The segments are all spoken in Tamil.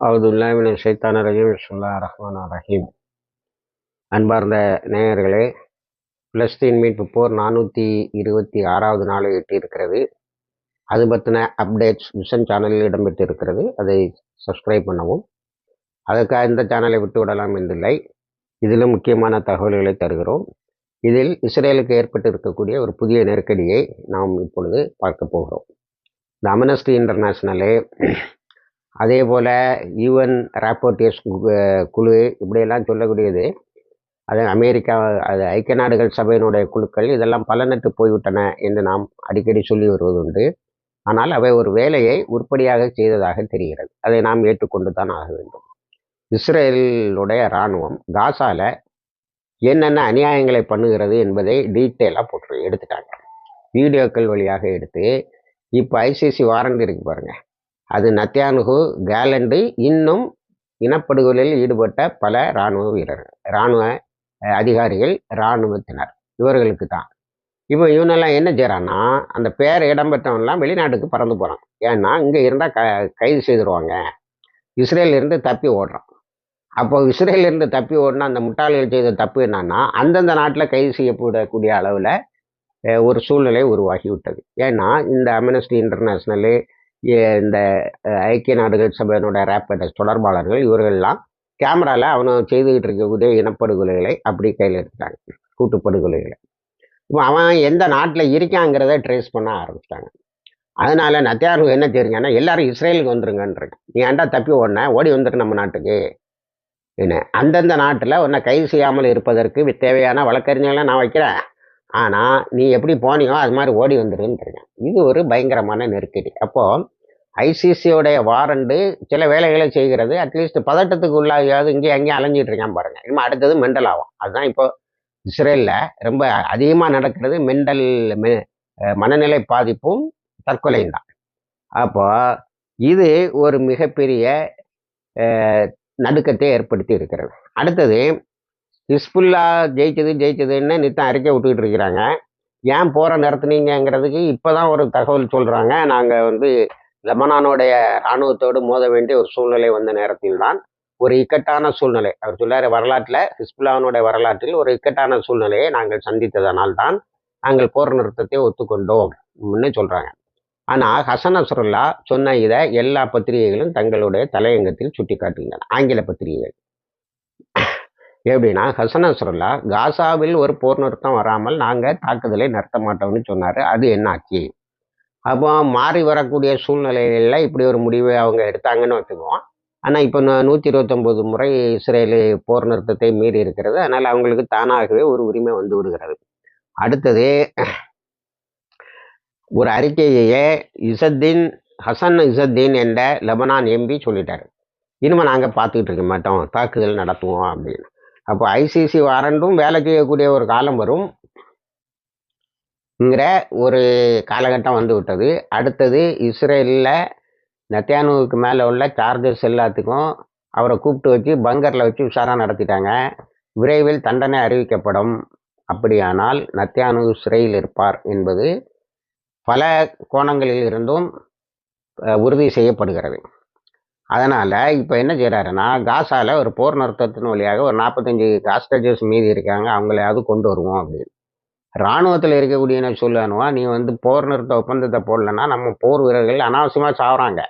அவுதுல்லாமின் சைத்தான ரஹீம் சுல்லா ரஹ்மான் ரஹீம். அன்பார்ந்த நேயர்களே பிலஸ்தீன் மீட்பு போர் நானூற்றி இருபத்தி ஆறாவது நாளை எட்டியிருக்கிறது. அது பற்றின அப்டேட்ஸ் மிஷன் சேனலில் இடம்பெற்றிருக்கிறது. அதை சப்ஸ்கிரைப் பண்ணவும். அதற்காக இந்த சேனலை விட்டு விடலாம் என்றில்லை. இதிலும் முக்கியமான தகவல்களை தருகிறோம். இதில் இஸ்ரேலுக்கு ஏற்பட்டு இருக்கக்கூடிய ஒரு புதிய நெருக்கடியை நாம் இப்பொழுது பார்க்க போகிறோம். இந்த அமனஸ்டி இன்டர்நேஷ்னலே அதே போல் யூஎன் ராப்போர்டியர்ஸ் குழு இப்படியெல்லாம் சொல்லக்கூடியது. அது அமெரிக்கா அது ஐக்கிய நாடுகள் சபையினுடைய குழுக்கள் இதெல்லாம் பலனற்று போய்விட்டன என்று நாம் அடிக்கடி சொல்லி வருவதுண்டு. ஆனால் அவை ஒரு வேலையை உருப்படியாக செய்ததாக தெரிகிறது. அதை நாம் ஏற்றுக்கொண்டு தான் ஆக வேண்டும். இஸ்ரேலுடைய இராணுவம் காசால என்னென்ன அநியாயங்களை பண்ணுகிறது என்பதை டீட்டெயிலாக போட்டு எடுத்துட்டாங்க. வீடியோக்கள் வழியாக எடுத்து இப்போ ஐசிசி வாரண்ட் இருக்கு பாருங்கள் அது நத்தியானுகு கேலண்டு இன்னும் இனப்படுகொலையில் ஈடுபட்ட பல இராணுவ வீரர்கள் இராணுவ அதிகாரிகள் இராணுவத்தினர். இவர்களுக்கு தான். இப்போ இவனெல்லாம் என்ன செய்கிறான்னா அந்த பேர் இடம்பெற்றவன்லாம் வெளிநாட்டுக்கு பறந்து போகிறான் ஏன்னா இங்கே இருந்தால் க கைது செய்திருவாங்க. இஸ்ரேலிருந்து தப்பி ஓடுறான். அப்போ இஸ்ரேலிருந்து தப்பி ஓடினா அந்த முட்டாளிகள் செய்த தப்பு என்னன்னா அந்தந்த நாட்டில் கைது செய்யப்படக்கூடிய அளவில் ஒரு சூழ்நிலை உருவாகி விட்டது ஏன்னா இந்த அம்னஸ்டி இன்டர்நேஷ்னலு இந்த ஐக்கிய நாடுகள் சபையினுடைய ரேப்பேட்டஸ் தொடர்பாளர்கள் இவர்கள்லாம் கேமராவில் அவனை செய்துக்கிட்டு இருக்கக்கூடிய இனப்படுகொலைகளை அப்படி கையில் எடுத்துட்டாங்க கூட்டுப்படுகொலைகளை. இப்போ அவன் எந்த நாட்டில் இருக்காங்கிறத ட்ரேஸ் பண்ண ஆரம்பிச்சிட்டாங்க. அதனால நத்தியாரு என்ன தெரிஞ்சானா எல்லாரும் இஸ்ரேலுக்கு வந்துருங்கன்றாங்க. நீ ஏன்டா தப்பி ஓடன? ஓடி வந்துரு நம்ம நாட்டுக்கு. என்ன அந்தந்த நாட்டில் உன்னை கைது செய்யாமல் இருப்பதற்கு தேவையான வழக்கறிஞர்களை நான் வைக்கிறேன். ஆனால் நீ எப்படி போனியோ அது மாதிரி ஓடி வந்துருன்னு இது ஒரு பயங்கரமான நெருக்கடி. அப்போது ஐசிசியோடைய வாரண்டு சில வேலைகளை செய்கிறது. அட்லீஸ்ட் பதட்டத்துக்கு உள்ளாகியாவது இங்கே அங்கேயும் அலைஞ்சிட்டு இருக்கான் பாருங்க. இனிமேல் அடுத்தது மெண்டல் ஆகும் அதுதான் இப்போ இஸ்ரேலில் ரொம்ப அதிகமாக நடக்கிறது மெண்டல் மனநிலை பாதிப்பும் தற்கொலையும் தான். அப்போ இது ஒரு மிகப்பெரிய நடுக்கத்தை ஏற்படுத்தி இருக்கிறது. அடுத்தது ஹிஸ்புல்லா ஜெயிச்சது ஜெயிச்சதுன்னு நித்தம் அறிக்கை விட்டுக்கிட்டு இருக்கிறாங்க. ஏன் போகிற நிறுத்துனீங்கிறதுக்கு இப்போ தான் ஒரு தகவல் சொல்கிறாங்க நாங்கள் வந்து லெபனானுடைய இராணுவத்தோடு மோத வேண்டிய ஒரு சூழ்நிலை வந்த நேரத்தில் தான் ஒரு இக்கட்டான சூழ்நிலை. அவர் சொல்லார் வரலாற்றில் ஹிஸ்புல்லாவினுடைய வரலாற்றில் ஒரு இக்கட்டான சூழ்நிலையை நாங்கள் சந்தித்ததனால் தான் நாங்கள் போர் நிறுத்தத்தை ஒத்துக்கொண்டோம் சொல்கிறாங்க ஆனால் ஹசன் அசருல்லா சொன்ன இதை எல்லா பத்திரிகைகளும் தங்களுடைய தலையங்கத்தில் சுட்டி காட்டுகின்றன ஆங்கில பத்திரிகைகள். எப்படின்னா ஹசன் அசருல்லா காசாவில் ஒரு போர் நிறுத்தம் வராமல் நாங்கள் தாக்குதலை நிறுத்த மாட்டோம்னு சொன்னார். அது என்னாச்சு? அப்போ மாறி வரக்கூடிய சூழ்நிலைகளில் இப்படி ஒரு முடிவை அவங்க எடுத்தாங்கன்னு வச்சுக்குவோம் ஆனால் இப்போ நூற்றி இருபத்தொம்போது முறை இஸ்ரேலு போர் நிறுத்தத்தை மீறி இருக்கிறது. அதனால் அவங்களுக்கு தானாகவே ஒரு உரிமை வந்து விடுகிறது. அடுத்தது ஒரு அறிக்கையையே இசத்தீன் ஹசன் இசத்தீன் என்ற லெபனான் எம்பி சொல்லிட்டார். இனிமேல் நாங்கள் பார்த்துக்கிட்டு இருக்க மாட்டோம். தாக்குதல் நடத்துவோம் அப்படின்னு. அப்போ ஐசிசி வாரண்டும் வேலை செய்யக்கூடிய ஒரு காலம் வரும். ஒரு காலகட்டம் வந்து விட்டது. அடுத்தது இஸ்ரேலில் நத்தியானுவுக்கு மேலே உள்ள சார்ஜஸ் எல்லாத்துக்கும் அவரை கூப்பிட்டு வச்சு பங்கரில் வச்சு விசாரணை நடத்திட்டாங்க. விரைவில் தண்டனை அறிவிக்கப்படும். அப்படியானால் நத்தியானு சிறையில் இருப்பார் என்பது பல கோணங்களில் இருந்தும் உறுதி செய்யப்படுகிறது. அதனால் இப்போ என்ன செய்கிறாருன்னா காசாவில் ஒரு போர் நிறுத்தத்தின் வழியாக ஒரு நாற்பத்தஞ்சு காஸ்டேஜஸ் மீதி இருக்காங்க. அவங்களையாவது கொண்டு வருவோம் அப்படின்னு. இராணுவத்தில் இருக்கக்கூடிய சொல்லணுவா நீ வந்து போர் நிறுத்த ஒப்பந்தத்தை போடலன்னா நம்ம போர் வீரர்கள் அனாவசியமாக சாகுறாங்க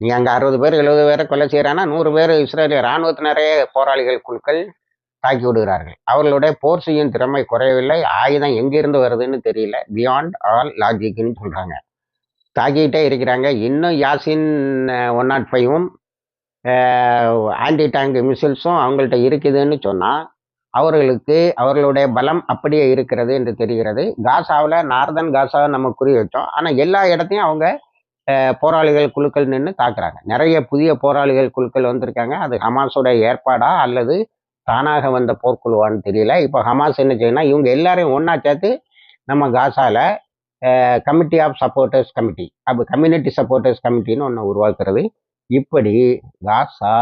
நீ அங்கே அறுபது பேர் எழுபது பேரை கொலை செய்கிறான்னா நூறு பேர் இஸ்ரேலிய இராணுவத்தினரே போராளிகள் குழுக்கள் தாக்கி விடுகிறார்கள். அவர்களுடைய போர் செய்யும் திறமை குறையவில்லை. ஆயுதம் எங்கிருந்து வருதுன்னு தெரியல. பியாண்ட் ஆல் லாஜிக்னு சொல்கிறாங்க தாக்கிக்கிட்டே இருக்கிறாங்க. இன்னும் யாசின் ஒன் நாட் ஃபைவும் ஆன்டி டேங்க் மிசில்ஸும் அவங்கள்ட்ட இருக்குதுன்னு சொன்னால் அவர்களுக்கு அவர்களுடைய பலம் அப்படியே இருக்கிறது என்று தெரிகிறது. காசாவில் நார்தன் காசாவை நம்ம குறி வச்சோம். ஆனால் எல்லா இடத்தையும் அவங்க போராளிகள் குழுக்கள் நின்று தாக்குறாங்க. நிறைய புதிய போராளிகள் குழுக்கள் வந்திருக்காங்க. அது ஹமாஸோட ஏற்பாடா அல்லது தானாக வந்த போர்க்குழுவான்னு தெரியல. இப்போ ஹமாஸ் என்ன செய்யணும் இவங்க எல்லாரையும் ஒன்றா சேர்த்து நம்ம காசாவில் கமிட்டி ஆஃப் சப்போர்ட்டர்ஸ் கமிட்டி அப்போ கம்யூனிட்டி சப்போர்ட்டர்ஸ் கமிட்டின்னு ஒன்று உருவாக்குறது. இப்படி காசா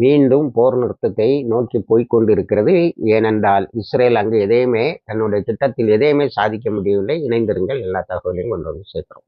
மீண்டும் போர் நிறுத்தத்தை நோக்கி போய்கொண்டிருக்கிறது ஏனென்றால் இஸ்ரேல் அங்கு எதையுமே தன்னுடைய திட்டத்தில் எதையுமே சாதிக்க முடியவில்லை. இணைந்திருங்கள். எல்லா தகவலையும் கொண்டு வந்து சேர்க்கிறோம்.